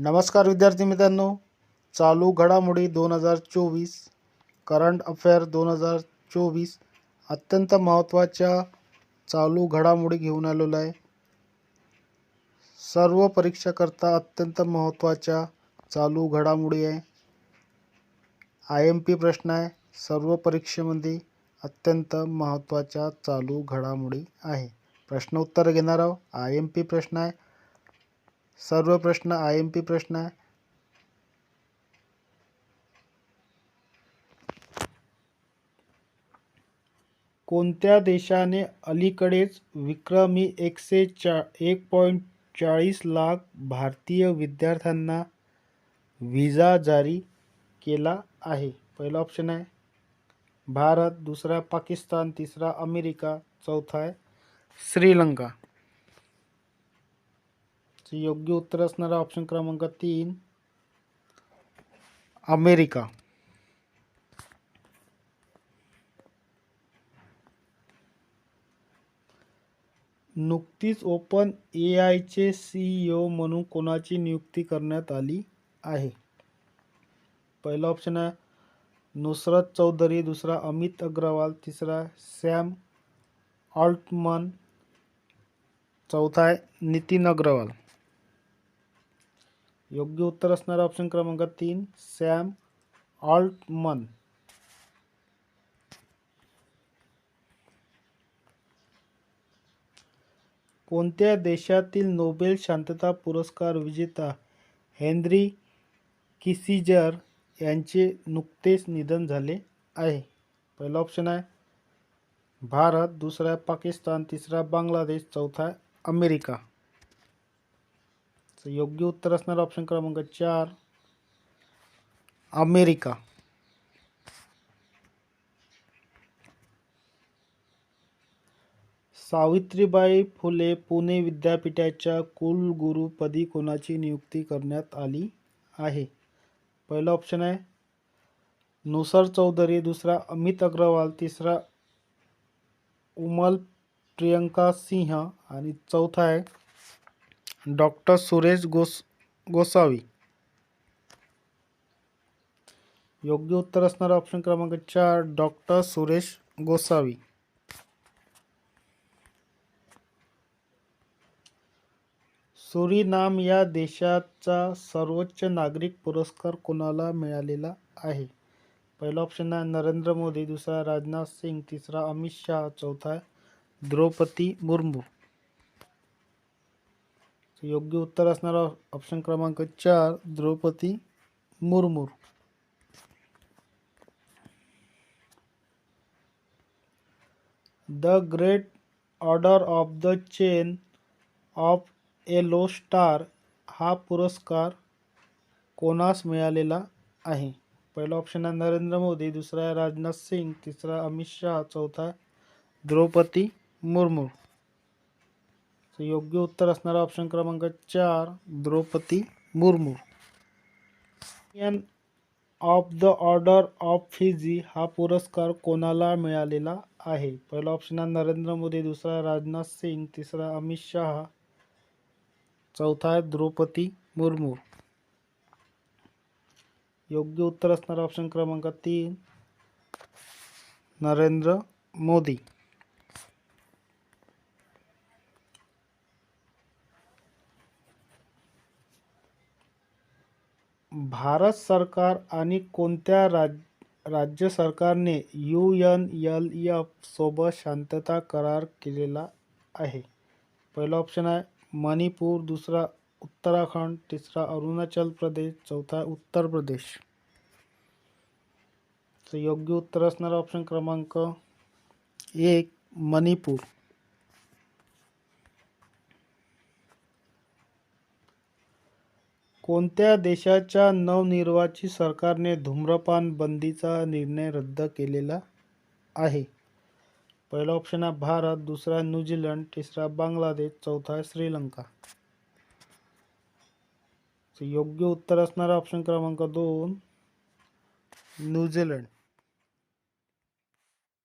नमस्कार विद्यार्थी मित्रांनो. चालू घडामोडी दोन हजार चोवीस करंट अफेअर दोन हजार चोवीस अत्यंत महत्त्वाच्या चालू घडामोडी घेऊन आलेलो आहे. सर्व परीक्षाकरता अत्यंत महत्त्वाच्या चालू घडामोडी आहे. आय एम पी प्रश्न आहे. सर्व परीक्षेमध्ये अत्यंत महत्त्वाच्या चालू घडामोडी आहे. प्रश्न उत्तर घेणार आहोत. आय एम पी प्रश्न आहे. सर्व प्रश्न आय एम पी प्रश्न. आहे कोणत्या देशाने अलीकडेच विक्रमी एकशे चा एक पॉईंट चाळीस लाख भारतीय विद्यार्थ्यांना व्हिजा जारी केला आहे? पहिला ऑप्शन आहे भारत. दुसरा पाकिस्तान. तिसरा अमेरिका. चौथा आहे श्रीलंका. योग्य उत्तर असणारा ऑप्शन क्रमांक तीन. अमेरिका. नुकतीच ओपन ए आयचे सीईओ म्हणून कोणाची नियुक्ती करण्यात आली आहे? पहिला ऑप्शन आहे नुसरत चौधरी दुसरा अमित अग्रवाल तिसरा सॅम ऑल्टमन चौथा आहे नितीन अग्रवाल. योग्य उत्तर असणारा ऑप्शन क्रमांक तीन सॅम ऑल्टमन कोणत्या देशातील नोबेल शांतता पुरस्कार विजेता हेनरी किसिजर यांचे नुकतेच निधन झाले आहे? पहिला ऑप्शन आहे भारत दुसरा आहे पाकिस्तान तिसरा बांगलादेश चौथा अमेरिका. योग्य उत्तर असणारा ऑप्शन क्रमांक चार अमेरिका. सावित्रीबाई फुले पुणे विद्यापीठाच्या कुलगुरुपदी कोणाची नियुक्ती करण्यात आली आहे? पहिला ऑप्शन आहे नुसर चौधरी. दुसरा अमित अग्रवाल. तिसरा उमल प्रियंका सिंह. आणि चौथा आहे डॉक्टर सुरेश गोस गोसावी. योग्य उत्तर असणारा ऑप्शन क्रमांक चार डॉक्टर सुरेश गोसावी. सुरीनाम या देशाचा सर्वोच्च नागरिक पुरस्कार कोणाला मिळालेला आहे? पहिला ऑप्शन आहे नरेंद्र मोदी दुसरा राजनाथ सिंग तिसरा अमित शहा चौथा द्रौपदी मुर्मू. योग्य उत्तर असणारा ऑप्शन क्रमांक चार Draupadi Murmu the great order of the chain of yellow star हा पुरस्कार कोणास मिळालेला आहे? पहिला ऑप्शन आहे नरेंद्र मोदी दुसरा आहे राजनाथ सिंग तिसरा अमित शहा चौथा द्रौपदी मुर्मू. तर योग्य उत्तर असणारा ऑप्शन क्रमांक चार Draupadi Murmu. Indian of the order of Fiji हा पुरस्कार कोणाला मिळालेला आहे? पहिला ऑप्शन आहे नरेंद्र मोदी दुसरा राजनाथ सिंग तिसरा अमित शहा चौथा आहे द्रौपदी मुर्मू. योग्य उत्तर असणारा ऑप्शन क्रमांक तीन नरेंद्र मोदी. भारत सरकार आणि कोणत्या राज राज्य सरकारने यू एन एल एफ सोबत शांतता करार केलेला आहे? पहिला ऑप्शन आहे मणिपूर दुसरा उत्तराखंड तिसरा अरुणाचल प्रदेश चौथा उत्तर प्रदेश. तर योग्य उत्तर असणारा ऑप्शन क्रमांक एक मणिपूर. कोणत्या देशाच्या नवनिर्वाचित सरकारने धूम्रपान बंदीचा निर्णय रद्द केलेला आहे? पहिला ऑप्शन आहे भारत दुसरा न्यूझीलंड तिसरा बांगलादेश चौथा आहे श्रीलंका. योग्य उत्तर असणारा ऑप्शन क्रमांक दोन न्यूझीलंड